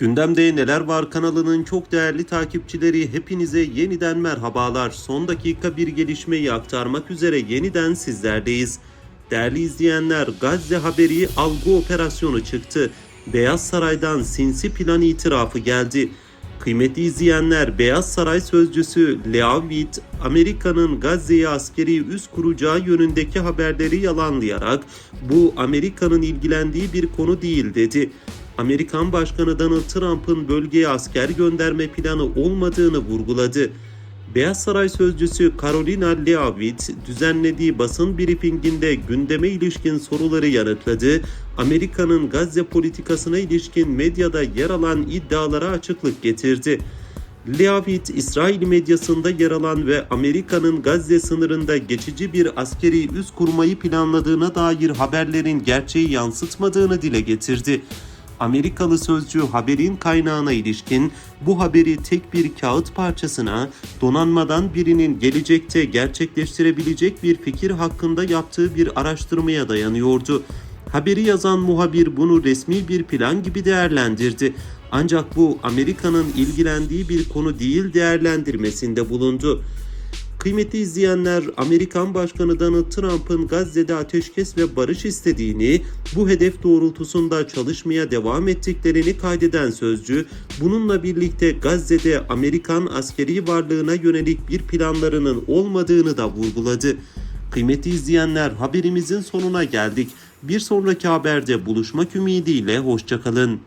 Gündemde Neler Var kanalının çok değerli takipçileri hepinize yeniden merhabalar. Son dakika bir gelişmeyi aktarmak üzere yeniden sizlerdeyiz. Değerli izleyenler Gazze haberi algı operasyonu çıktı. Beyaz Saray'dan sinsi plan itirafı geldi. Kıymetli izleyenler Beyaz Saray sözcüsü Leavitt, Amerika'nın Gazze'ye askeri üs kuracağı yönündeki haberleri yalanlayarak bu Amerika'nın ilgilendiği bir konu değil dedi. Amerikan Başkanı Donald Trump'ın bölgeye asker gönderme planı olmadığını vurguladı. Beyaz Saray sözcüsü Carolina Leavitt düzenlediği basın briefinginde gündeme ilişkin soruları yanıtladı. Amerika'nın Gazze politikasına ilişkin medyada yer alan iddialara açıklık getirdi. Leavitt, İsrail medyasında yer alan ve Amerika'nın Gazze sınırında geçici bir askeri üs kurmayı planladığına dair haberlerin gerçeği yansıtmadığını dile getirdi. Amerikalı sözcü haberin kaynağına ilişkin bu haberi tek bir kağıt parçasına donanmadan birinin gelecekte gerçekleştirebilecek bir fikir hakkında yaptığı bir araştırmaya dayanıyordu. Haberi yazan muhabir bunu resmi bir plan gibi değerlendirdi. Ancak bu Amerika'nın ilgilendiği bir konu değil değerlendirmesinde bulundu. Kıymetli izleyenler, Amerikan Başkanı Donald Trump'ın Gazze'de ateşkes ve barış istediğini, bu hedef doğrultusunda çalışmaya devam ettiklerini kaydeden sözcü, bununla birlikte Gazze'de Amerikan askeri varlığına yönelik bir planlarının olmadığını da vurguladı. Kıymetli izleyenler, haberimizin sonuna geldik. Bir sonraki haberde buluşmak ümidiyle hoşçakalın.